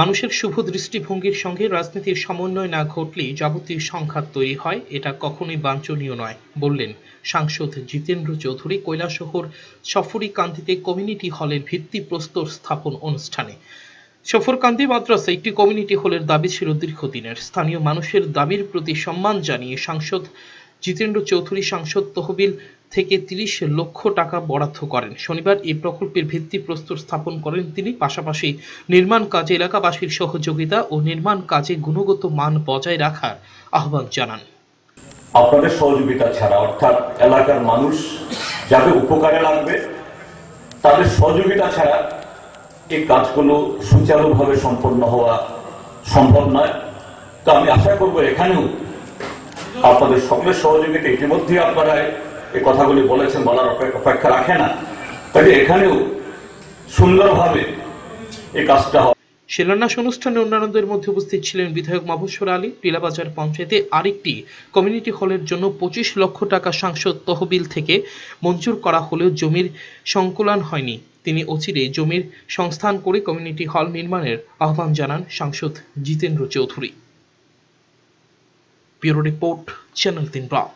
মানুষের শুভ দৃষ্টিভঙ্গির সঙ্গে রাজনীতির সমন্বয় না ঘটলে যাবতীয় সংঘাত তৈরি হয়, এটা কখনোই বাঞ্ছনীয় নয়, বললেন সাংসদ জিতেন্দ্র চৌধুরী কৈলাসহর সফরিকান্দিতে কমিউনিটি হলের ভিত্তিপ্রস্তর স্থাপন অনুষ্ঠানে। সফরকান্দি মাদ্রাসা একটি কমিউনিটি হলের দাবি ছিল দীর্ঘদিনের। স্থানীয় মানুষের দাবির প্রতি সম্মান জানিয়ে সাংসদ জিতেন্দ্র চৌধুরী, সাংসদ তহবিল থেকে তিরিশ লক্ষ টাকা বরাদ্দ করেন। শনিবার এই প্রকল্পের ভিত্তি ভিত্তিপ্রস্তর স্থাপন করেন তিনি। পাশাপাশি নির্মাণ কাজে এলাকাবাসীর সহযোগিতা ও নির্মাণ কাজে গুণগত মান বজায় রাখার আহ্বান জানান। আপনাদের সহযোগিতা ছাড়া, অর্থাৎ এলাকার মানুষ যাদের উপকারে লাগবে, তাদের সহযোগিতা ছাড়া এই কাজগুলো সুচারুভাবে সম্পন্ন হওয়া সম্ভব নয়। তো আমি আশা করব এখানেও আপনাদের সকলের সহযোগিতা ইতিমধ্যে আপনারা এই কথাগুলি বলেছেন বলার অপেক্ষা রাখে না। তাই এখানেও সুন্দরভাবে এই কাজটা হবে। শিলান্যাস অনুষ্ঠানে অন্যান্যদের মধ্যে উপস্থিত ছিলেন বিধায়ক মাবুসর আলী। টিলাবাজার পঞ্চায়েতে আরেকটি কমিউনিটি হলের জন্য পঁচিশ লক্ষ টাকা সাংসদ তহবিল থেকে মঞ্জুর করা হলেও জমির সংকুলান হয়নি। তিনি অচিরে জমির সংস্থান করে কমিউনিটি হল নির্মাণের আহ্বান জানান সাংসদ Jitendra Chowdhury. Bureau report, channel তিন রাত